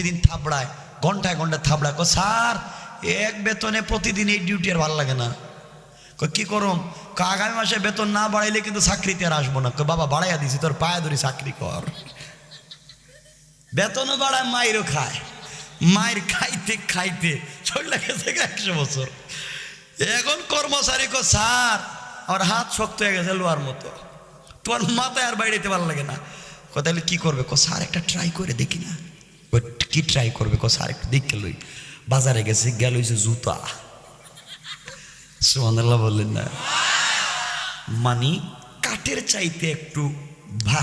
প্রতিদিন থাবড়ায় ঘন্টায় ঘন্টায় থাবড়ায় কো স্যার, এক বেতনে প্রতিদিন এই ডিউটি আর ভালো লাগে না। কি করম? আগামী মাসে বেতন না বাড়াইলে কিন্তু চাকরিতে আর আসব না। বাবা, বাড়াইয়া দিছি, তোর পায়ে ধরি, চাকরি কর। বেতনও বাড়ায় মায়েরও খায়। মায়ের খাইতে খাইতে চলে গেছে একশো বছর। এখন কর্মচারী কো স্যার, আমার হাত শক্ত হয়ে গেছে লোহার মতো। তোমার মাথায় আর বাইরেতে ভালো লাগে না। কো তাহলে কি করবে? কো স্যার, একটা ট্রাই করে দেখি না। কি ট্রাই করবে? কো স্যার একটু দেখে লই। বাজারে গেছে, গেল হইছে জুতা। সুমানাল্লাহ বললেন, না। মানি কাঠের চাইতে একটু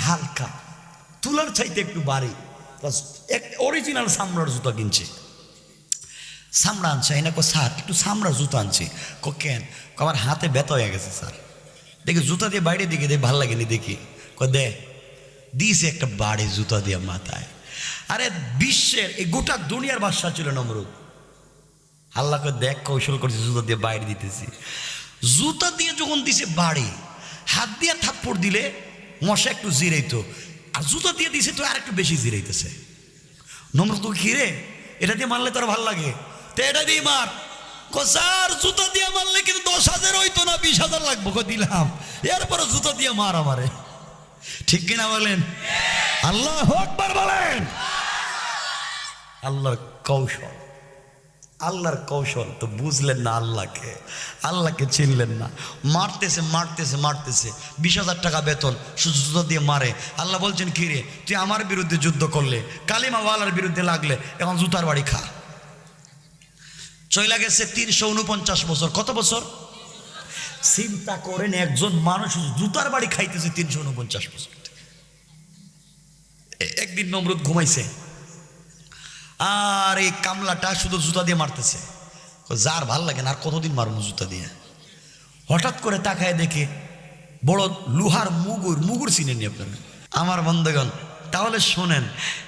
হালকা, তুলার চাইতে একটু বাড়ি। এক অরিজিনাল সামরার জুতা কিনছে। সামড়া আনছে এই না কো স্যার, একটু সামড়ার জুতা আনছি। কো, কেন? আমার হাতে ব্যথা হয়ে গেছে, স্যার। দেখি জুতা দিয়ে বাইরে দিকে দেখি ভালো লাগেনি দেখি। কো, দে, দিয়েছে একটা বাড়ি জুতা দিয়ে মাথায়। আরে বিশ্বের এই গোটা দুনিয়ার বাদশা ছিল নমরুদ। আল্লাহকে দেখ কৌশল করছে, জুতা দিয়ে বাইরে দিতেছি। জুতা দিয়ে যখন দিছে বাড়ি, হাত দিয়ে থাপ্পড় দিলে মশা একটু জিরাইতো, আর জুতা দিয়ে দিছে তো আর একটু বেশি জিরাইতেছে। নম্র তো ঘিরে এটা দিয়ে মারলে তোর ভালো লাগে? তো এটা দিয়ে মার। কোসার জুতা দিয়ে মারলে কিন্তু দশ হাজার হইতো না, বিশ হাজার লাগবো। দিলাম। এরপরে জুতা দিয়ে মার আমারে। ঠিক কিনা বলেন? আল্লাহ আকবার বলেন। আল্লাহর কৌশল। আল্লাহর কৌশল তো বুঝলেন না আল্লাহকে। আল্লাহকে চিনলেন না। মারতেছে মারতেছে মারতেছে। বিশ হাজার টাকা বেতন, শুধু দিয়ে মারে। আল্লাহ বলছেন, কি রে, তুই আমার বিরুদ্ধে যুদ্ধ করলে, কালিমাওয়ালার বিরুদ্ধে লাগলে, এখন জুতার বাড়ি খা। চইলা গেছে তিনশো উনপঞ্চাশ বছর। কত বছর? চিন্তা করেন, একজন মানুষ জুতার বাড়ি খাইতেছে তিনশো উনপঞ্চাশ বছর। একদিন নমরুদ ঘুমাইছে। আর এই কামলাটা শুধু জুতা দিয়ে মারতেছে। যার ভালো লাগে না, আর কতদিন মারবো জুতা দিয়ে? হঠাৎ করে তাকায় দেখে বড় লুহার মুগুর মুগুর চিনেননি আপনারা? আমার বন্ধগণ, তাহলে শোনেন,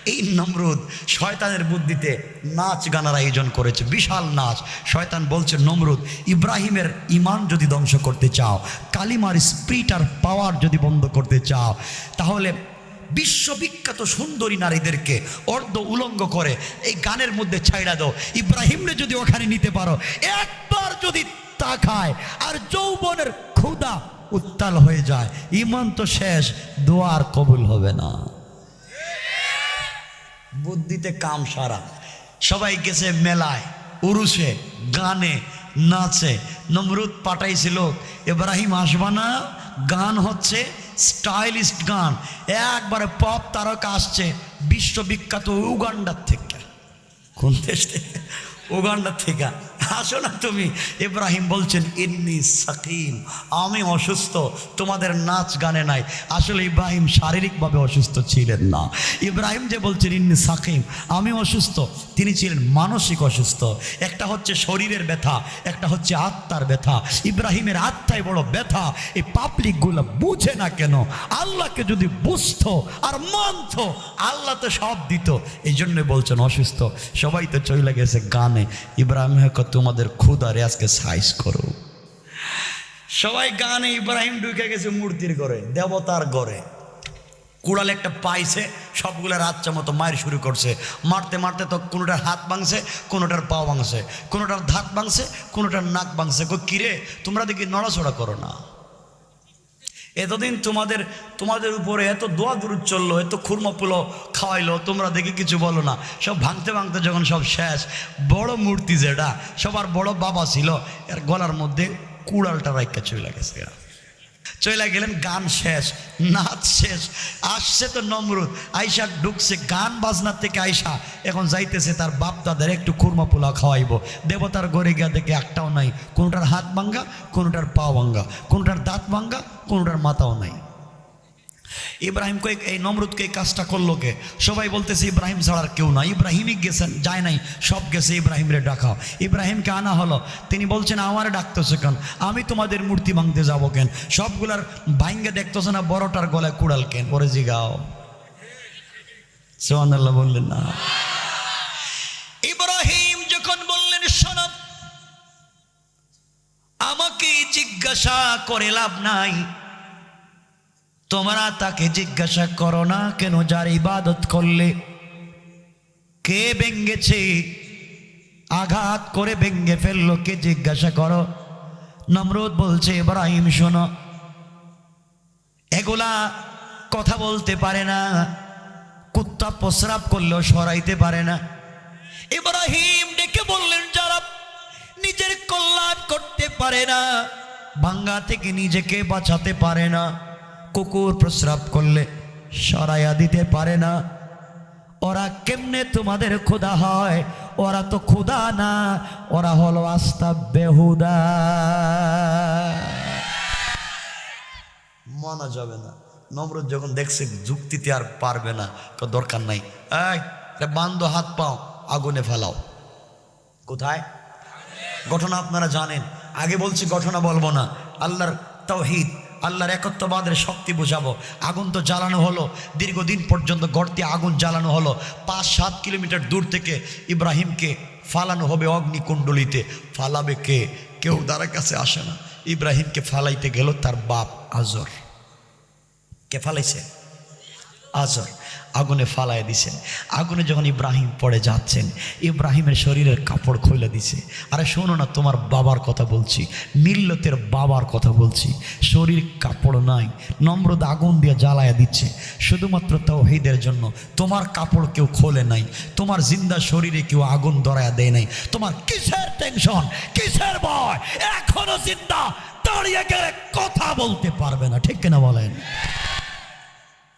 এই নমরুদ শয়তানের বুদ্ধিতে নাচ গানার আয়োজন করেছে, বিশাল নাচ। শয়তান বলছে, নমরুদ, ইব্রাহিমের ইমান যদি ধ্বংস করতে চাও, কালিমার স্প্রিট আর পাওয়ার যদি বন্ধ করতে চাও, তাহলে বিশ্ববিখ্যাত সুন্দরী নারীদেরকে অর্ধ উলঙ্গ করে এই গানের মধ্যে ছাইড়া দাও। ইব্রাহিমরে যদি ওখানে নিতে পারো, একবার যদি তাকায় আর যৌবনের ক্ষুদা উত্তাল হয়ে যায়, ইমান তো শেষ দোয়ার কবুল হবে না। বুদ্ধিতে কাম সারা। সবাই গেছে মেলায় উরুসে গানে, নাচে। নমরুদ পাঠাইছিল ইব্রাহিম আসবানা গান হচ্ছে স্টাইলিস্ট গান। একবারে পপ তারকা আসছে বিশ্ববিখ্যাত উগান্ডার থেকে। কোন দেশ থেকে? উগান্ডার থেকে। আসো না তুমি। ইব্রাহিম বলছেন, ইন্নি সাকিম, আমি অসুস্থ, তোমাদের নাচ গানে নাই। আসলে ইব্রাহিম শারীরিকভাবে অসুস্থ ছিলেন না। ইব্রাহিম যে বলছেন, ইন্নি সাকিম, আমি অসুস্থ। তিনি ছিলেন মানসিক অসুস্থ। একটা হচ্ছে শরীরের ব্যথা, একটা হচ্ছে আত্মার ব্যথা। ইব্রাহিমের আত্মায় বড় ব্যথা, এই পাবলিকগুলো বুঝে না কেন? আল্লাহকে যদি বুঝতো আর মানতো, আল্লাহ তো সব দিত। এই জন্য বলছেন, অসুস্থ। সবাই তো চলে গেছে গানে। ইব্রাহিম হয়তো তোমাদের ক্ষুদারে আজকে সাইজ করো। সবাই গানে ইব্রাহিম ঢুকে গেছে মূর্তির ঘরে, দেবতার ঘরে। কুড়াল একটা পাইছে, সবগুলো রাচ্চা মতো মায়ের শুরু করছে। মারতে মারতে তো কোনোটার হাত ভাঙছে, কোনোটার পা ভাঙছে, কোনোটার ধাত ভাঙছে, কোনোটার নাক ভাঙছে। কিরে, তোমরা দেখি নড়াচড়া করো না। এতদিন তোমাদের তোমাদের উপরে এত দোয়া দূর চলল, এত খুরমা পুলো খাওয়াইলো, তোমরা দেখে কিছু বলো না। সব ভাঙতে ভাঙতে যখন সব শেষ, বড় মূর্তি যেটা, সবার বড় বাবা ছিল, এর গলার মধ্যে কুড়ালটা রাইকা চলে গেছে চলে গেলেন, গান শেষ, নাচ শেষ, আসছে তো নমরুদ। আইসা ঢুকছে, গান বাজনার থেকে আইসা এখন যাইতেছে, তার বাপ দাদার একটু কুর্মা পোলা খাওয়াইব। দেবতার গড়ে গিয়া দেখে একটাও নাই, কোনোটার হাত ভাঙ্গা, কোনোটার পা ভাঙ্গা, কোনোটার দাঁত ভাঙ্গা, কোনোটার মাথাও নাই। ইব্রাহিম কই, এই নমরুদকে এই কাজটা করল কে? সবাই বলতেছে, ইব্রাহিম ছাড়ার কেউ না ইব্রাহিমই গেছেন, যায় নাই। সব গেছে, ইব্রাহিমরে ডাকাও। ইব্রাহিমকে আনা হলো। তিনি বলছেন, আমার ডাকতেছে কেন? আমি তোমাদের মূর্তি ভাঙতে যাব কেন? সবগুলার ভাঙ্গে দেখতেছে না, বড়টার গলায় কুড়াল কেন? পরে জিগাও। সোহান বললেন, না। ইব্রাহিম যখন বললেন শোনব আমাকে জিজ্ঞাসা করে লাভ নাই। তোমরা তাকে জিজ্ঞাসা করো না কেন যার ইবাদত করলে? কে ভেঙ্গেছে? আঘাত করে ভেঙ্গে ফেলল, কে জিজ্ঞাসা করো? নমরুদ বলছে, ইব্রাহিম, শোনো। এগুলা কথা বলতে পারে না, কুত্তা প্রস্রাব করলেও সরাইতে পারে না। ইব্রাহিম ডেকে বললেন, যারা নিজের কল্যাণ করতে পারে না ভাঙ্গা থেকে নিজেকে বাঁচাতে পারে না। কুকুর প্রস্রাব করলে সরাইয়া দিতে পারে না। ওরা কেমনে তোমাদের ক্ষুধা হয়? ওরা তো ক্ষুধা না, ওরা হলো আস্তা বেহুদা। মানা যাবে না। নমরুদ যখন দেখছে যুক্তিতে আর পারবে না, তো দরকার নাই। বান্ধ হাত পাও, আগুনে ফেলাও। কোথায়? ঘটনা আপনারা জানেন। আগে বলছি ঘটনা বলব না। আল্লাহর তৌহিদ। আল্লাহর একত্ববাদের শক্তি বোঝাবো। আগুন তো জ্বালানো হলো, দীর্ঘদিন পর্যন্ত গড়তে আগুন জ্বালানো হলো। পাঁচ, সাত কিলোমিটার দূর থেকে ইব্রাহিমকে ফালানো হবে অগ্নিকুণ্ডলিতে। ফালাবে কে? কেউ দ্বারা কাছে আসে না। ইব্রাহিমকে ফালাইতে গেল তার বাপ আজর। কে ফালাইছে? আজর। আগুনে ফালায় দিছেন। আগুনে যখন ইব্রাহিম পড়ে যাচ্ছেন, ইব্রাহিমের শরীরের কাপড় খুলে দিছে। আরে শোনো না, তোমার বাবার কথা বলছি, মিল্লতের বাবার কথা বলছি। শরীর কাপড় নাই নম্রদ আগুন দিয়ে জ্বালায় দিচ্ছে। শুধুমাত্র তৌহিদের জন্য, তোমার কাপড় কেউ খোলে নাই, তোমার জিন্দা শরীরে কেউ আগুন ধরায়া দেয় নাই। তোমার কিসের টেনশন কিসের ভয়? এখনও জিন্দা দাঁড়িয়ে গেলে কথা বলতে পারবে না, ঠিক কিনা বলেন?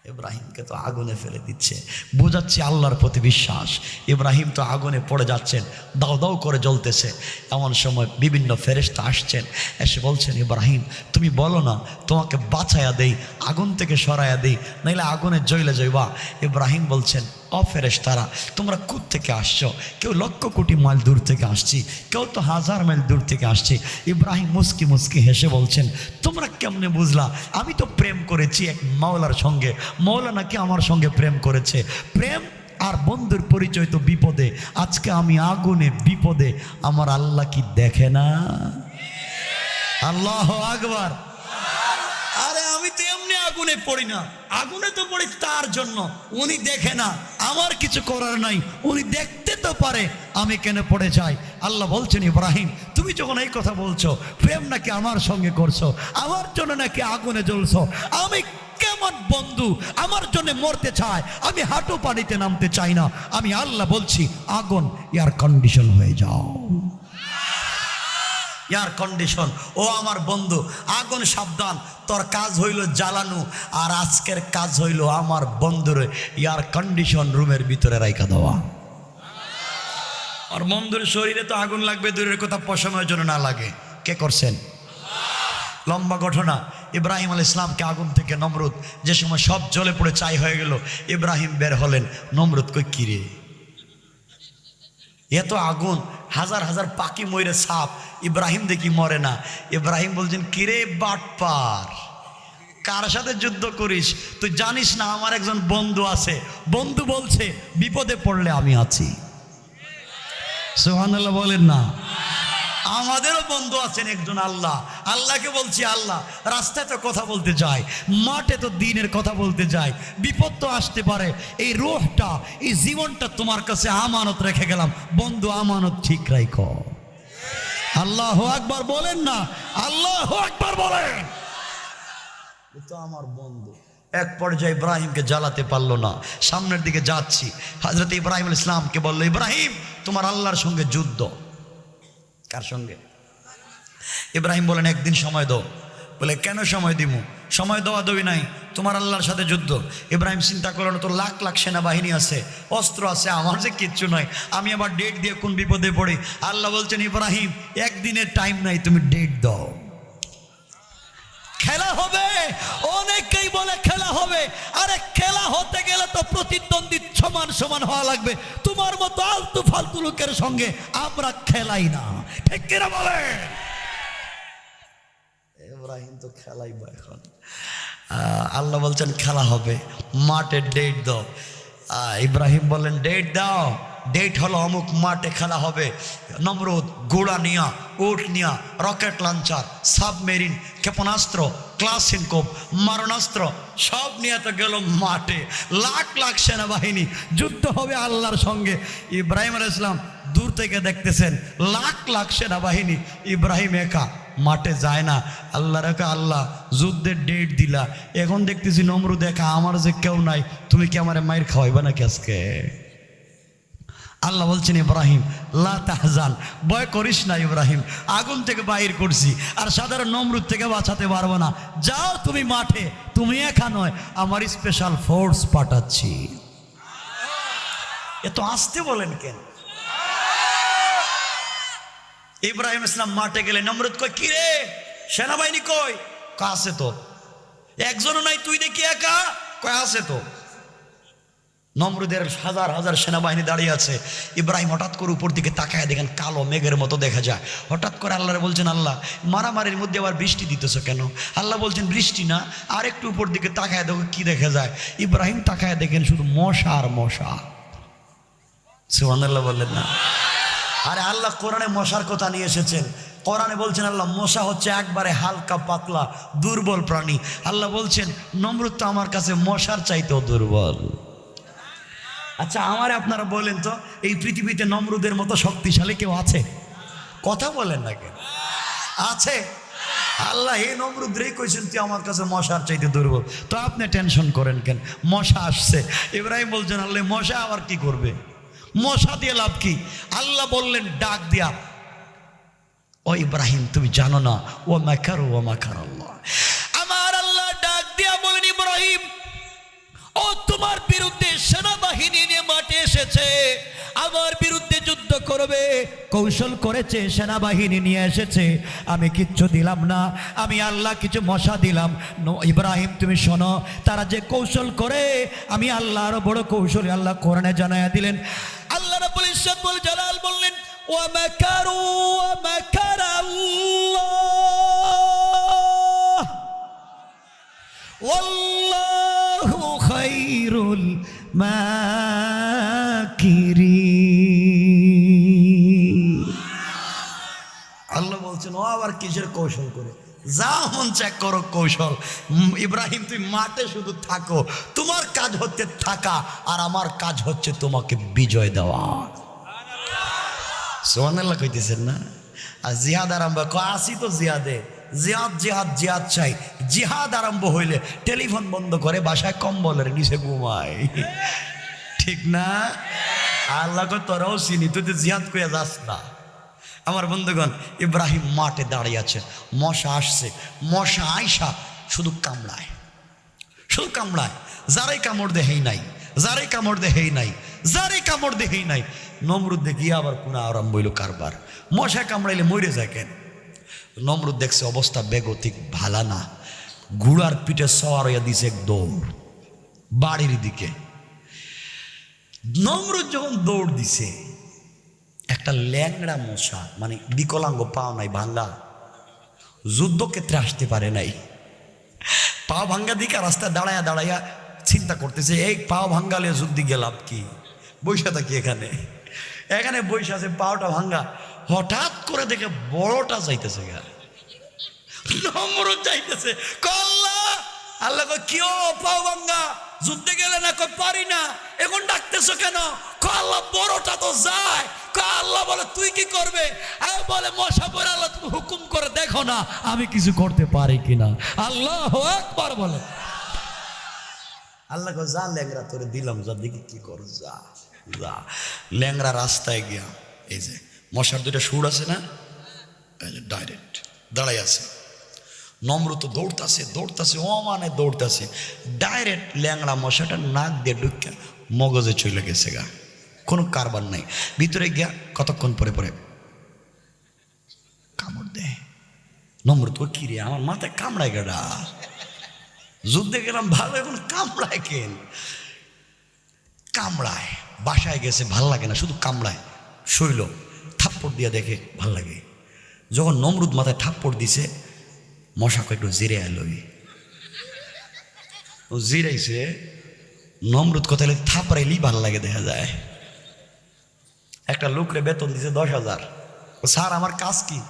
ইব্রাহিমকে তো আগুনে ফেলে দিচ্ছে। বোঝাচ্ছে আল্লাহর প্রতি বিশ্বাস। ইব্রাহিম তো আগুনে পড়ে যাচ্ছেন দাও দাও করে জ্বলতেছে। এমন সময় বিভিন্ন ফেরেস্তা আসছেন, এসে বলছেন, ইব্রাহিম, তুমি বলো না, তোমাকে বাঁচায়া দেই, আগুন থেকে সরাইয়া দেই, নাইলে আগুনে জ্বলে যাইবা। ইব্রাহিম বলছেন অফেরেশ তারা তোমরা কোথ থেকে আসছো? কেউ লক্ষ কোটি মাইল দূর থেকে আসছি, কেউ তো হাজার মাইল দূর থেকে আসছে। ইব্রাহিম মুস্কি মুস্কি হেসে বলছেন, তোমরা কেমনে বুঝলা? আমি তো প্রেম করেছি এক মাওলার সঙ্গে। মৌলা নাকি আমার সঙ্গে প্রেম করেছে। প্রেম আর বন্ধুর পরিচয় তো বিপদে। আজকে আমি আগুনে বিপদে। আমার আল্লাহ কি দেখে না? আল্লাহ আকবার। আগুনে পড়ি না। আগুনে তো পড়ি তার জন্য। উনি দেখে না, আমার কিছু করার নাই। উনি দেখতে তো পারে আমি কেন পড়ে যাই। আল্লাহ বলছেন, ইব্রাহিম, তুমি যখন এই কথা বলছো, প্রেম নাকি আমার সঙ্গে করছ? আমার জন্য নাকি আগুনে জ্বলছো? আমি কেমন বন্ধু? আমার জন্য মরতে চায়। আমি হাঁটু পানিতে নামতে চাই না। আমি আল্লাহ বলছি, আগুন এয়ার কন্ডিশন হয়ে যাও। Air condition. ও আমার বন্ধু, আগুন সাবধান, তোর কাজ হইল জ্বালানো, আর আজকের কাজ হইল আমার বন্ধুর এয়ার কন্ডিশন রুমের ভিতরে রাইখা দেওয়া। আর বন্ধুর শরীরে তো আগুন লাগবে, দূরের কথা পশমের জন্য না লাগে। কে করছেন? লম্বা ঘটনা। ইব্রাহিম আল ইসলামকে আগুন থেকে নমরুদ, যে সময় সব জলে পড়ে চাই হয়ে গেল, ইব্রাহিম বের হলেন, নমরুদ কই, কিরে? এত আগুন হাজার হাজার পাখি ময়ূরে সাপ। ইব্রাহিম দেখি মরে না। ইব্রাহিম বলছেন, কিরে বাটপার, কার সাথে যুদ্ধ করিস? তুই জানিস না আমার একজন বন্ধু আছে। বন্ধু বলছে, বিপদে পড়লে আমি আছি। সোহানাল্লাহ বলেন না। আমাদেরও বন্ধু আছেন একজন আল্লাহ। আল্লাহকে বলছি, আল্লাহ, রাস্তায় তো কথা বলতে যায়, মাঠে তো দিনের কথা বলতে যায়, বিপদ তো আসতে পারে। এই রোহটা, এই জীবনটা তোমার কাছে আমানত রেখে গেলাম। বন্ধু, আমানত ঠিক রাখো আল্লাহ আকবার বলেন না, আল্লাহ আকবার বলেন। তো আমার বন্ধু। এক পর্যায়ে ইব্রাহিমকে জ্বালাতে পারল না। সামনের দিকে যাচ্ছি। হজরত ইব্রাহিম ইসলামকে বলল, ইব্রাহিম, তোমার আল্লাহর সঙ্গে যুদ্ধ। কার সঙ্গে? ইব্রাহিম বলেন, একদিন সময় দাও। বলে, কেন সময় দিমু? সময় দেওয়া দেবি নাই, তোমার আল্লাহর সাথে যুদ্ধ। ইব্রাহিম চিন্তা করল তো লাখ লাখ সেনাবাহিনী আছে, অস্ত্র আছে, আমার যে কিচ্ছু নয় আমি আবার ডেট দিয়ে কোন বিপদে পড়ি? আল্লাহ বলছেন, ইব্রাহিম, একদিনের টাইম নাই, তুমি ডেট দাও। খেলা হবে। অনেকেই বলে খেলা হবে। আরে খেলা হতে গেলে তো প্রতিদ্বন্দ্বী সমান সমান হওয়া লাগবে। তোমার মতো আলতু ফালতু লোকের সঙ্গে আমরা খেলাই না। ঠিক কিনা বলে? ইব্রাহিম তো খেলাই বা এখন আল্লাহ বলছেন খেলা হবে। মাঠে ডেট দাও। ইব্রাহিম বলেন ডেট দাও। ডেট হলো অমুক মাঠে খেলা হবে। নমরুদ গোড়া নিয়া, উট নিয়া রকেট লঞ্চার সাবমেরিন ক্ষেপণাস্ত্র ক্লাসিনকোপ মারণাস্ত্র, সব নিয়ে তো গেল মাঠে। লাখ লাখ সেনাবাহিনী, যুদ্ধ হবে আল্লাহর সঙ্গে। ইব্রাহিম আল ইসলাম দূর থেকে দেখতেছেন, লাখ লাখ সেনাবাহিনী ইব্রাহিম একা মাঠে যায় না। আল্লাহ রেখা আল্লাহ যুদ্ধের ডেট দিলা। এখন দেখতেছি নমরু দেখা আমার যে কেউ নাই, তুমি কি আমার মায়ের খাওয়াইবা নাকি আজকে? আল্লাহ বলছেন, ইব্রাহিম, লা তাহজান ভয় করিস না ইব্রাহিম, আগুন থেকে বাইর করছি, আর সাধারণ নমরুদ থেকে বাঁচাতে পারব না। যাও তুমি মাঠে, তুমি একা নয়, আমার স্পেশাল ফোর্স পাঠাচ্ছি। এত আসতে বলেন কেন? ইব্রাহিম ইসলাম মাঠে গেলে নমরুদ কয়, কি রে, সেনাবাহিনী কই? কয় আছে তো একজনও নাই, তুই দেখি একা? কয় আছে তো নমরুদের হাজার হাজার সেনাবাহিনী দাঁড়িয়ে আছে। ইব্রাহিম হঠাৎ করে উপর দিকে তাকায়, দেখেন কালো মেঘের মতো দেখা যায়। হঠাৎ করে আল্লাহরে বলছেন, আল্লাহ, মারামারির মধ্যে আবার বৃষ্টি দিতেছ কেন? আল্লাহ বলছেন, বৃষ্টি না, আর একটু উপর দিকে তাকায় দেখো কি দেখা যায়। ইব্রাহিম তাকায় দেখেন শুধু মশা আর মশা। সুবহানাল্লাহ বললেন না। আরে আল্লাহ কোরআনে মশার কথা নিয়ে এসেছেন। কোরআনে বলছেন, আল্লাহ, মশা হচ্ছে একবারে হালকা পাতলা দুর্বল প্রাণী। আল্লাহ বলছেন, নমরুদ তো আমার কাছে মশার চাইতেও দুর্বল। আচ্ছা আমার আপনারা বলেন তো, এই পৃথিবীতে নমরুদের মতো শক্তিশালী কেউ আছে? কথা বলেন না কেন? আছে? আল্লাহ এই নমরুদ রে কইছেন, তুই আমার কাছে মশার চাইতে দুর্বল। তো আপনি টেনশন করেন কেন? মশা আসছে। ইব্রাহিম বলছেন, আল্লাহ, মশা আবার কি করবে? মশা দিয়ে লাভ কি? আল্লাহ বললেন, ডাক দিয়া। ও ইব্রাহিম, তুমি জানো না ও মাকার ও আমার আল্লাহ আমার বিরুদ্ধে যুদ্ধ করবে। কৌশল করেছে, সেনাবাহিনী নিয়ে এসেছে। আমি কিচ্ছু দিলাম না, আমি আল্লাহ কিছু মশা দিলাম। ইব্রাহিম, তুমি শোনো, তারা যে কৌশল করে, আমি আল্লাহ আরও বড় কৌশল আল্লাহ কোরআনে জানাইয়া দিলেন। আল্লাহ রাব্বুল ইজ্জত জালাল বললেন, ওয়া মাকারু, ওয়া মা আবার কিসের কৌশল করে? যা মন চেক করো কৌশল। ইব্রাহিম তুই মাঠে শুধু থাকো। তোমার কাজ হচ্ছে থাকা, আর আমার কাজ হচ্ছে তোমাকে বিজয় দেওয়া। সোহানাল্লাহ কইতেছেন না? আর জিহাদ আরম্ভ ক- আসি তো জিহাদে। জিহাদ জিহাদ জিহাদ চাই। জিহাদ আরম্ভ হইলে টেলিফোন বন্ধ করে বাসায় কম্বলের নিচে ঘুমায়। ঠিক না? আল্লাহ তোরাও চিনি, তুই তো জিহাদ কইয়া যাস না। আমার বন্ধুগণ, ইব্রাহিম মাঠে দাঁড়িয়ে আছে। মশা আসছে। মশা আইসা শুধু কামড়ায়। শুধু কামড়ায়। যারাই কামড় দেহেই নাই, যারাই কামড় দেহেই নাই, যারাই কামড় দেহেই নাই। নমরুদ দেখি আবার কোন আরম্ভ হইল কারবার। মশা কামড়াইলে মরে যায় কেন? নমরুদ দেখছে অবস্থা বেগতিক ভালা না। ঘোড়ার পিঠে সওয়ার হইয়া দিছে এক দৌড়। বাড়ির দিকে। নমরুদ যখন দৌড় দিছে একটা ল্যাংড়া মশা মানে বিকলাঙ্গ পাও নাই ভাঙ্গা। যুদ্ধক্ষেত্রে আসতে পারে নাই। পা ভাঙ্গা দিকে রাস্তায় দাঁড়ায়া দাঁড়াইয়া চিন্তা করতেছে, এই পাও ভাঙ্গালে যুদ্ধে গেলাম কি? বৈশা থাকি এখানে। এখানে বৈশা আছে, পাওটা ভাঙ্গা। হঠাৎ করে দেখে বড়টা যাইতেছে গা। নম্রত যাইতেছে, কল্লা! আল্লাহ কি ও পাও ভাঙ্গা? যুদ্ধে গেলে না কই পারি না। এখন ডাকতেছো কেন? আল্লাহ বড়টা তো যায়। আল্লাহ বলে, তুই কি করবে? আর বলে, মশা পরে আল্লাহ তুমি হুকুম করে দেখো না, আমি কিছু করতে পারি কিনা। আল্লাহ একবার বলে। আল্লাহ যা ল্যাংরা তোরে দিলাম, যা, দেখি কি কর, যা যা। ল্যাংরা রাস্তায় গিয়া, এই যে, মশার দুইটা সুর আছে না? ডাইরেক্ট দাঁড়াই আছে। নম্র তো দৌড়তাছে দৌড়তাছে, ও মানে দৌড়তাছে। ডাইরেক্ট ল্যাংড়া মশাটা নাক দিয়ে ঢুকে মগজে চলে গেছে গা। কোনো কারবার নাই। ভিতরে গিয়া কতক্ষণ পরে পরে কামড় দেয়। নম্র তো কি রে, আমার মাথায় কামড়ায় গেডা? যুদ্ধে গেলাম, ভালো, এখন কামড়ায় কেন? কামড়ায়। বাসায় গেছে, ভালো লাগে না, শুধু কামড়ায়। শৈল, থাপ্পড় দিয়ে দেখে ভালো লাগে। যখন নমরুদ মাথায় থাপ্পড় দিছে মশা একটু জিরে এলোই ও জিরাইছে, নমরুদ কোথায় থাপড়াইলেই ভালো লাগে দেখা যায়। একটা লোকরে বেতন দিছে দশ হাজার। স্যার, আমার কাজ কি?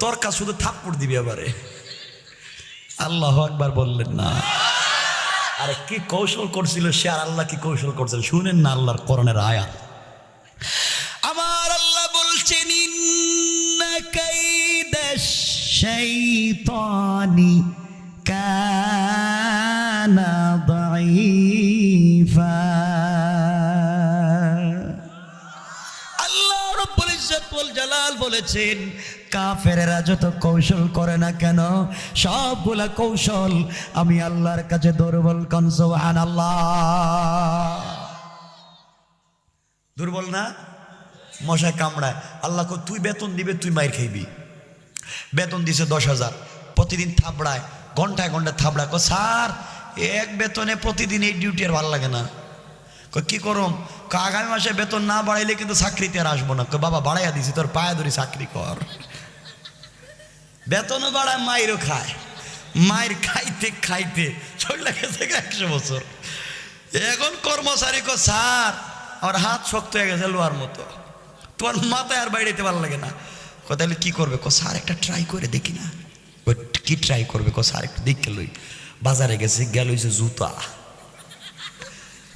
তোর কাজ শুধু থাপ্পড় দিবি এবারে আল্লাহ একবার বললেন, না। আরে, কি কৌশল করছিল সে আর আল্লাহ কি কৌশল করছিল শুনেন না আল্লাহর করণের আয়াত। আমার আল্লাহ বলছেন কানা দাঈফা আল্লাহ রব্বুল ইজ্জত ওয়াল জালাল বলেছেন কাফেরেরা যত কৌশল করে না কেন সবগুলা কৌশল আমি আল্লাহর কাছে দুর্বল কন সুবহানাল্লাহ। দুর্বল না? মশায় কামড়ায়। আল্লাহ তুই বেতন দিবে তুই মাইর খাইবি। বেতন দিছে দশ হাজার। প্রতিদিন থাবড়ায় ঘন্টায় ঘন্টায় থাবড়ায় কো স্যার, এক বেতনে প্রতিদিন এই ডিউটি আর ভালো লাগে না। কি করম? আগামী মাসে বেতন না বাড়াইলে কিন্তু চাকরিতে আর আসব না। বাবা, বাড়াইয়া দিছি, তোর পায়ে ধরি চাকরি কর। বেতনও বাড়ায় মায়েরও খায়। মায়ের খাইতে খাইতে চলে গেছে একশো বছর। এখন কর্মচারী কো স্যার, আমার হাত শক্ত হয়ে গেছে লোহার মতো। তোমার মাথায় আর বাইরেতে ভালো লাগে না। কো তাহলে কি করবে? কো স্যার, একটা ট্রাই করে দেখি না। কি ট্রাই করবে? কো স্যার, একটু দেখে লই। বাজারে গেছে, গেল হইছে জুতা।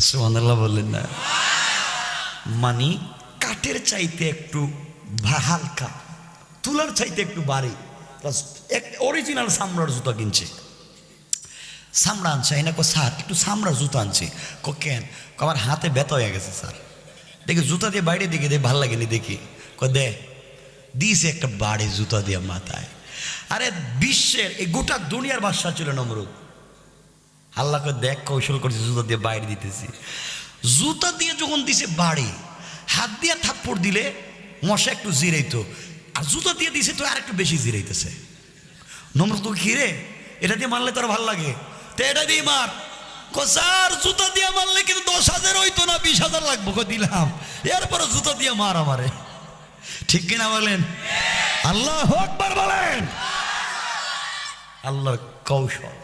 সুমানাল্লাহ বললেন না। মানে কাঠের চাইতে একটু হালকা, তুলার চাইতে একটু বাড়ি। এক অরিজিনাল সামরার জুতা কিনছে। সামড়া আনছে এই না কো স্যার, একটু সামড়া জুতা আনছে। কো কেন? আমার হাতে ব্যথা হয়ে গেছে, স্যার। দেখি, জুতা দিয়ে বাইরে দিকে দে ভালো লাগেনি দেখি। কো দে। দিছে একটা বাড়ি জুতা দিয়ে মাথায়। আরে বিশ্বের এই গোটা দুনিয়ার বাদশা ছিল নমরুদ। আল্লাহকে দেখ কৌশল করছে, জুতা দিয়ে বাইরে দিতেছি। জুতা দিয়ে যখন দিছে বাড়ি, হাত দিয়ে থাপ্পড় দিলে মশা একটু জিরাইতো। আর জুতা দিয়ে দিছে তো আর একটু বেশি জিরাইতেছে। তো ঘিরে এটা দিয়ে মারলে তোর ভালো লাগে? তো এটা দিয়ে মার। কোসার জুতা দিয়ে মারলে কিন্তু দশ হাজার হইতো না, বিশ হাজার লাগবো। দিলাম। এরপরে জুতা দিয়ে মার আমারে। ঠিক কিনা বলেন? আল্লাহ আকবার বলেন। আল্লাহর কৌশল।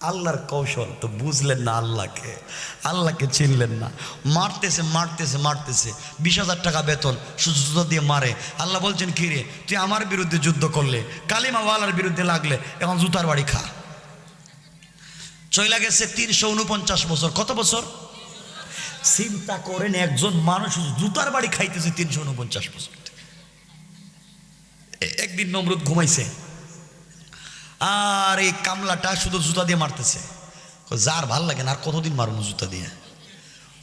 আল্লাহর কৌশল তো বুঝলেন না আল্লাহকে। আল্লাহকে চিনলেন না। মারতেছে মারতেছে মারতেছে। বিশ হাজার টাকা বেতন জুতো দিয়ে মারে। আল্লাহ বলছেন, কি রে, তুই আমার বিরুদ্ধে যুদ্ধ করলে, কালিমাওয়ালার বিরুদ্ধে লাগলে, এখন জুতার বাড়ি খা। চইলা গেছে তিনশো উনপঞ্চাশ বছর। কত বছর? চিন্তা করেন, একজন মানুষ জুতার বাড়ি খাইতেছে তিনশো উনপঞ্চাশ বছর। একদিন নমরুদ ঘুমাইছে। আর এই কামলাটা শুধু জুতা দিয়ে মারতেছে। যার ভালো লাগে না, আর কতদিন মারবো জুতা দিয়ে?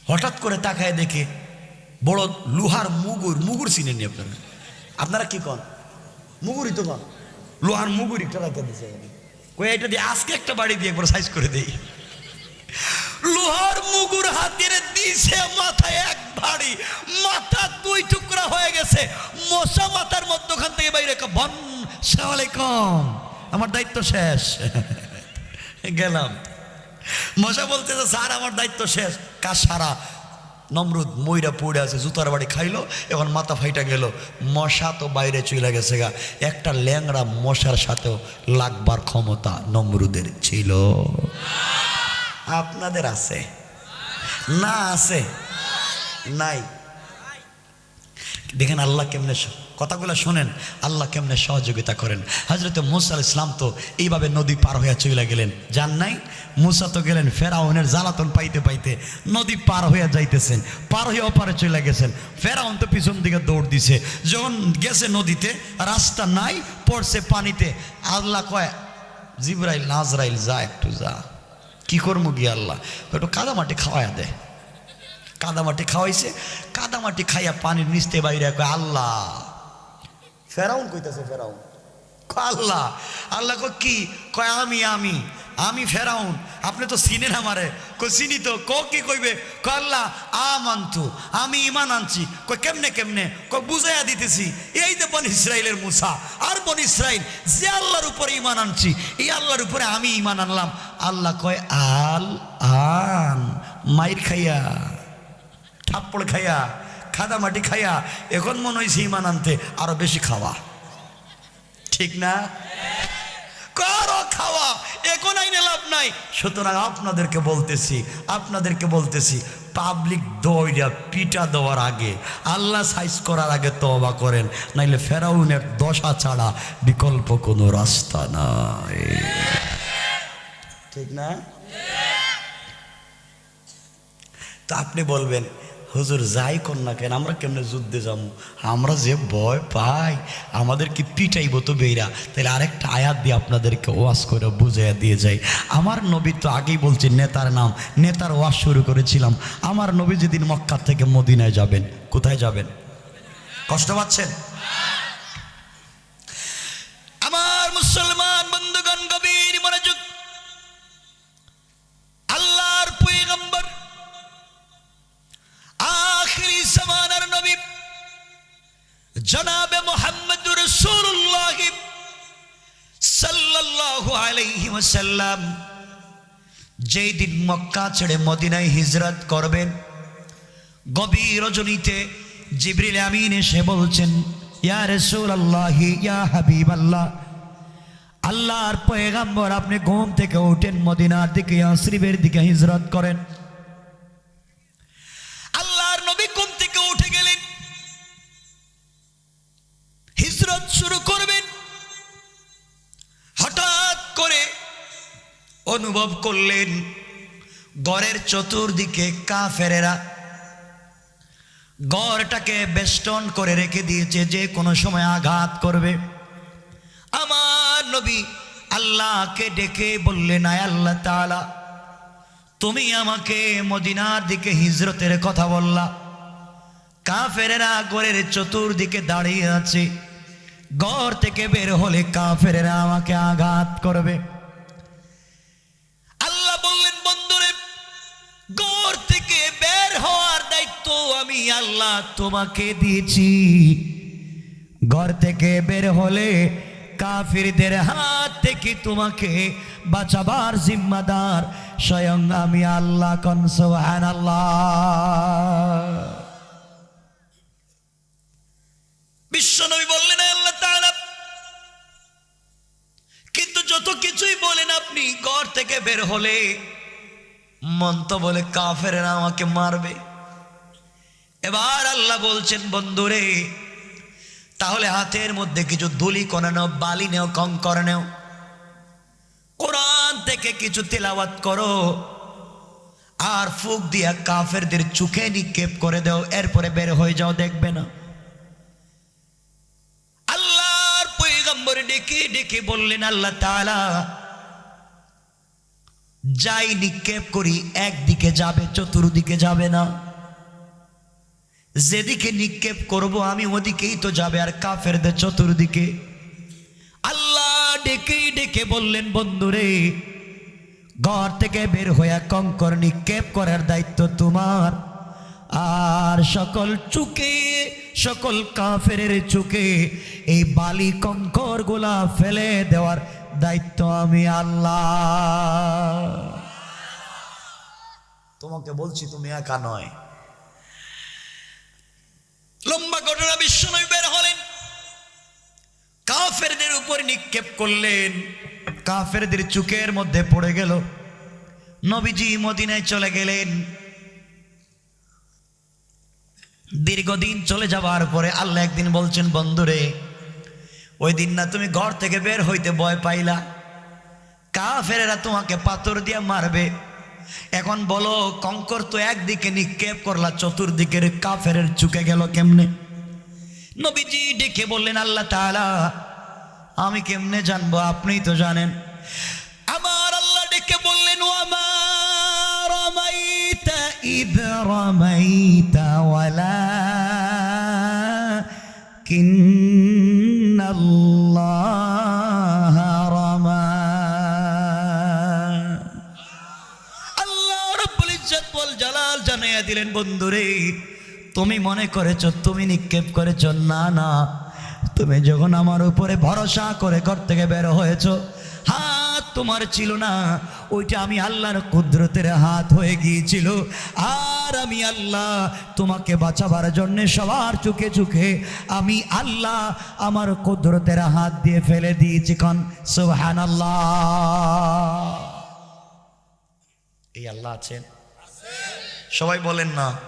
হঠাৎ করে তাকায় দেখে বড় লোহার মুগুর মুগুর চিনেননি আপনারা? আপনারা কি কন? মুগুরই তো কন। লোহার মুগুর একটা রাখতে কই এটা দিয়ে আজকে একটা বাড়ি দিয়ে একবার সাইজ করে দেই। লোহার মুগুর হাতের দিছে মাথায় এক ভারী মাথা দুই টুকরা হয়ে গেছে। মশা মাথার মধ্যখান থেকে বাইরে বন, সালাম আলাইকুম। আমার দায়িত্ব শেষ। গেলাম। মশা বলতেছে স্যার, আমার দায়িত্ব শেষ। কাজ সারা। নমরুদ ময়রা পড়ে আছে, জুতার বাড়ি খাইলো, এখন মাথা ফাইটা গেল। মশা তো বাইরে চলে গেছে গা। একটা ল্যাংড়া মশার সাথেও লাগবার ক্ষমতা নমরুদের ছিল। আপনাদের আছে। না আছে। নাই। দেখেন আল্লাহ কেমনে কথাগুলো শোনেন, আল্লাহ কেমনে সহযোগিতা করেন। হজরত মুসা ইসলাম তো এইভাবে নদী পার হইয়া চলে গেলেন। যান নাই? মুসা তো গেলেন ফেরাউনের জ্বালাতন পাইতে পাইতে নদী পার হইয়া যাইতেছেন, পার হইয়া ওপারে চলে গেছেন। ফেরাউন তো পিছন দিকে দৌড় দিছে। যখন গেছে নদীতে, রাস্তা নাই, পড়ছে পানিতে। আল্লাহ কয়, জিব্রাইল, নাজরাইল, যা, একটু যা। কি করব গিয়ে আল্লাহ? একটু কাদামাটি খাওয়াইয়া দেয় কাদামাটি খাওয়াইছে কাদামাটি খাইয়া পানির নিচতে বাইরে কয় আল্লাহ। ফেরাউন কইতেছে ফেরাউন। কয় আল্লাহ। আল্লাহ কয় কি? কয় আমি আমি। আমি ফেরাউন, আপনি তো চিনেন আমারে। কই চিনি তো? ক কি কইবে? কয় আল্লাহ, আমান্তু, আমি ইমান আনছি। কই কেমনে কেমনে? কয় বুঝাইয়া দিতেছি, এই যে বন ইসরায়েলের মুসা আর বন ইসরায়েল যে আল্লাহর উপরে ইমান আনছি, এই আল্লাহর উপরে আমি ইমান আনলাম। আল্লাহ কয়, আল আন, মাইর খাইয়া, থাপ্পড় খাইয়া, খাদা মাটি খাইয়া, এখন মনে হয়েছে ইমান আনতে আরও বেশি খাওয়া। ঠিক না? খাওয়া, এখন আইনে লাভ নাই। সুতরাং আপনাদেরকে বলতেছি আপনাদেরকে বলতেছি পাবলিক দইরা পিটা দেওয়ার আগে, আল্লাহ সাইজ করার আগে তবা করেন, নাইলে ফেরাউনের দশা ছাড়া বিকল্প কোনো রাস্তা নাই। ঠিক না? তা আপনি বলবেন হুজুর যাই কর না কেন, আমরা কেমনে যুদ্ধে যাব? আমরা যে ভয় পাই, আমাদের কি পিটাইব তো বেইরা? তাহলে আরেকটা আয়াত দিয়ে আপনাদেরকে ওয়াশ করে বুঝাইয়া দিয়ে যাই। আমার নবী তো আগেই বলছি, নেতার নাম, নেতার ওয়াশ শুরু করেছিলাম। আমার নবী যেদিন মক্কার থেকে মদিনায় যাবেন, কোথায় যাবেন? কষ্ট পাচ্ছেন? আলাইহি ওয়াসাল্লাম যেই দিন মক্কা ছেড়ে মদিনায় হিজরত করবেন, গভীর রজনীতে জিবরিল আমিন এসে বলছেন, ইয়া রাসূলুল্লাহ, ইয়া হাবিবাল্লাহ, আল্লাহর পয়গাম্বর আপনি ঘুম থেকে ওঠেন মদিনার দিকে, আশ্রিবের দিকে হিজরত করেন। আল্লাহর নবী ঘুম থেকে উঠে গেলেন, হিজরত শুরু করবেন। হঠাৎ করে অনুভব করলেন গড়ের চতুর্দিকে কাফেরেরা। গড়টাকে বেষ্টন করে রেখে দিয়েছে, যে কোনো সময় আঘাত করবে। আমার নবী আল্লাহকে ডেকে বললেন, আয় আল্লাহ তাআলা, তুমি আমাকে মদিনার দিকে হিজরতের কথা বললা। কাফেরেরা গড়ের চতুর্দিকে দাঁড়িয়ে আছে। গড় থেকে বের হলে কাফেরেরা আমাকে আঘাত করবে। আল্লাহ বললেন, বন্ধুরে, গড় থেকে বের হওয়ার দায়িত্ব আমি আল্লাহ তোমাকে দিয়েছি। ঘর থেকে বের হলে কাফিরদের হাত থেকে তোমাকে বাঁচাবার জিম্মাদার স্বয়ং আমি আল্লাহ কন, সুবহানাল্লাহ। বিশ্বনবী বললেন, আল্লাহ যত কিছুই বলেন আপনি, ঘর থেকে বের হলে মন তো বলে কাফেরেরা আমাকে মারবে। এবার আল্লাহ বলছেন, বন্ধুরে, তাহলে হাতের মধ্যে কিছু দুলি করে নাও, বালি নেও, কঙ্কর নেও। কোরআন থেকে কিছু তেলাওয়াত করো আর ফুক দিয়া কাফেরদের চোখে নিক্ষেপ করে দাও, এরপরে বের হয়ে যাও, দেখবে না আল্লাহর পয়গম্বর ডেকে ডেকে বললেন, আল্লাহ তাআলা, যাই নিক্ষেপ করি, একদিকে যাবে, চতুর্দিকে যাবে না। যেদিকে নিক্ষেপ করব, আমি ওদিকেই তো যাবে, আর কাফেরদের চতুর্দিকে। আল্লাহ ডেকে ডেকে বললেন, বন্ধুরে, ঘর থেকে বের হইয়া কঙ্কর নিক্ষেপ করার দায়িত্ব তোমার। আর সকল চুকে, সকল কাফের চুকে এই বালি কঙ্করগুলা ফেলে দেওয়ার দায়িত্ব আমি আল্লাহ। তোমাকে বলছি তুমি একা নয়। লম্বা ঘটনা বিশ্বনবী বের হলেন। কাফেরদের উপর নিক্ষেপ করলেন। কাফেরদের চুকের মধ্যে পড়ে গেল। নবীজি মদিনায় চলে গেলেন। দীর্ঘদিন চলে যাবার পরে আল্লাহ একদিন বলছেন, বন্ধুরে, ওই দিন না তুমি ঘর থেকে বের হইতে ভয় পাইলা। কা কাফেরেরা তোমাকে পাথর দিয়ে মারবে। এখন বলো, কঙ্কর তো একদিকে নিক্ষেপ করলা, চতুর্দিকের কাফেরের চুকে গেল কেমনে? নবীজি ডেকে বললেন, আল্লাহ তাআলা, আমি কেমনে জানব? আপনিই তো জানেন। আমার আল্লাহ ডেকে বললেন, ও আমার ওয়ালা কিন্নাল্লাহ রমা আল্লাহ রব্বুল ইজ্জত বল জালাল জানাইয়া দিলেন, বন্ধুরে, তুমি মনে করেছ, তুমি নিক্ষেপ করেছ? না না। তুমি যখন আমার উপরে ভরসা করে ঘর থেকে বের হয়েছ, হাত তোমার ছিল না, ওইটা আমি আল্লাহর কুদরতের হাত হয়ে গিয়েছিল। আর আমি আল্লাহ তোমাকে বাঁচাবার জন্য সবার চোখে চোখে আমি আল্লাহ আমার কুদরতের হাত দিয়ে ফেলে দিয়েছি কন আল্লাহ এই আল্লাহ আছেন? সবাই বলেন না।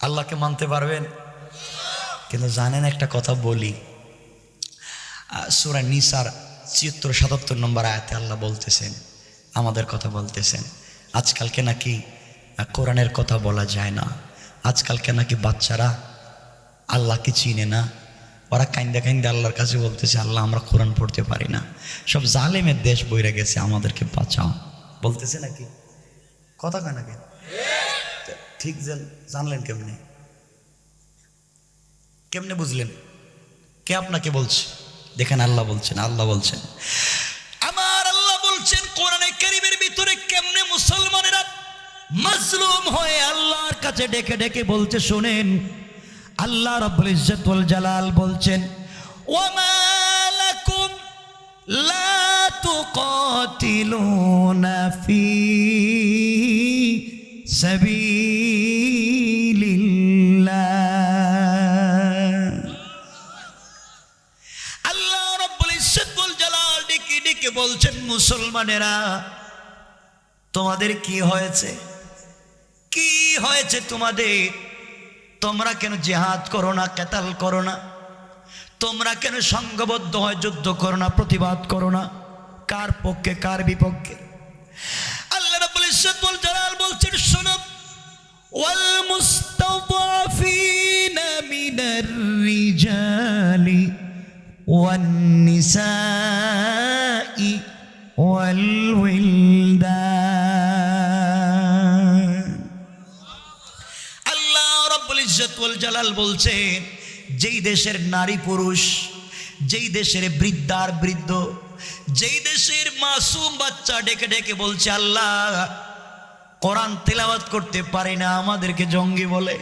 আল্লাহকে মানতে পারবেন? কিন্তু জানেন একটা কথা বলি। সুরা নিসার ছিয়াত্তর সাতাত্তর নম্বর আয়াতে আল্লাহ বলতেছেন, আমাদের কথা বলতেছেন। আজকালকে নাকি কোরআনের কথা বলা যায় না। আজকালকে নাকি বাচ্চারা আল্লাহকে চিনে না। ওরা কাইন্দা কাইন্দা আল্লাহর কাছে বলতেছে, আল্লাহ, আমরা কোরআন পড়তে পারি না। সব জালেমের দেশ বইরা গেছে, আমাদেরকে বাঁচাও। বলতেছে নাকি? কথা কয় নাকি ঠিক জান- জানলেন কেমনে? কেমনে বুঝলেন? কে আপনাকে বলছে? দেখেন আল্লাহ বলছেন আল্লাহ বলছেন, আমার আল্লাহ বলছেন, কোরআনে ভিতরে কেমনে মুসলমানেরা মাজলুম হয়ে আল্লাহর কাছে ডেকে ডেকে বলছে, শুনেন, আল্লাহ রাব্বুল ইজ্জত ওয়াল জালাল বলছেন, ওয়ামা লাকুম লা তুকাতিলুনা ফি সাবিলিল্লাহ. আল্লাহ রব্বুল ইজ্জতুল জালাল ডেকে ডেকে বলছেন, মুসলমানেরা তোমাদের কি হয়েছে? কি হয়েছে তোমাদের? তোমরা কেন জেহাদ করো না, কেতাল করো না? তোমরা কেন সংঘবদ্ধ হয় যুদ্ধ করো না, প্রতিবাদ করো না? কার পক্ষে, কার বিপক্ষে? আল্লাহ রাব্বুল বল জালাল বলছেন, শোনো। ওয়াল ওয়ান والولدان আল্লাহ রব্বুল ইজ্জত ওয়াল জালাল বলছেন যেই দেশের নারী পুরুষ যেই দেশের বৃদ্ধার বৃদ্ধ যেই দেশের মাসুম বাচ্চা ডেকে ডেকে বলছে আল্লাহ কোরআন তেলাওয়াত করতে পারি না আমাদেরকে জঙ্গি বলে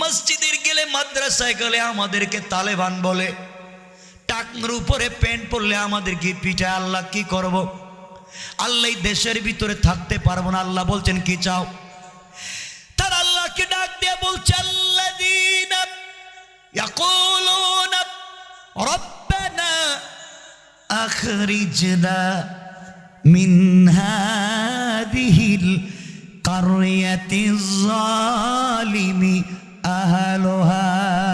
মসজিদের গেলে মাদ্রাসায় গেলে আমাদেরকে তালেবান বলে টাকনুর উপরে প্যান্ট পরলে আমাদের কি পিঠা আল্লাহ কি করব? আল্লাহ দেশের ভিতরে থাকতে পারব না। আল্লাহ বলছেন, কি চাও? তার আল্লাহকে ডাক দিয়ে বলছে আহলুহা।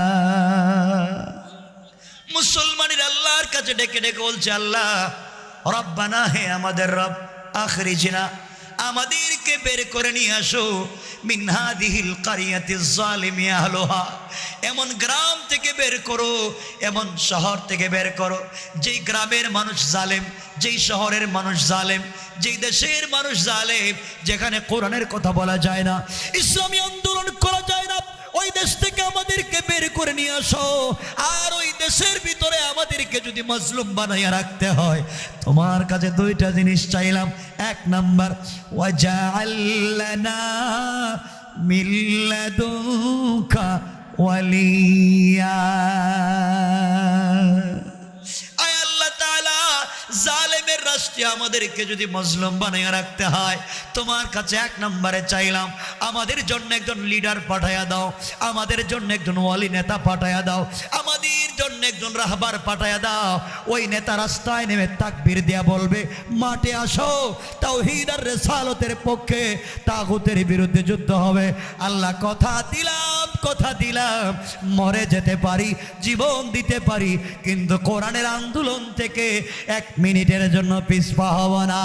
মুসলমানের আল্লাহর কাছে ডেকে ডেকে বলছে, আল্লাহ, রব্বানা, হে আমাদের রব আখরিজিনা আমাদেরকে বের করে নিয়ে আসো। মিনহাদিহিল কারিয়াতি জালিমি আহলোহা, এমন গ্রাম থেকে বের করো, এমন শহর থেকে বের করো, যেই গ্রামের মানুষ জালেম, যেই শহরের মানুষ জালেম, যেই দেশের মানুষ জালেম, যেখানে কোরআনের কথা বলা যায় না, ইসলামী আন্দোলন করা যায় না। ওই দেশ থেকে আমাদেরকে বের করে নিয়ে আসো। আর দেশের ভিতরে আমাদেরকে যদি মজলুম বানাইয়া রাখতে হয়, তোমার কাছে দুইটা জিনিস চাইলাম। এক নাম্বার মিল্লাদুকা ওয়ালিয়া। জালেমের রাষ্ট্রে আমাদেরকে যদি মজলুম বানাইয়া রাখতে হয়, তোমার কাছে এক নম্বরে চাইলাম, আমাদের জন্য একজন লিডার পাঠায়া দাও, আমাদের জন্য একজন ওয়ালি নেতা পাঠায়া দাও, আমাদের জন্য একজন রাহবার পাঠায়া দাও। ওই নেতা রাস্তায় নেমে তাকবীর দিয়া বলবে, মাঠে আসো, তাওহীদ আর রেসালতের পক্ষে তাগুতের বিরুদ্ধে যুদ্ধ হবে। আল্লাহ, কথা দিলাম কথা দিলাম, মরে যেতে পারি, জীবন দিতে পারি, কিন্তু কোরআনের আন্দোলন থেকে এক মিনিটের জন্য পিছপা হব না।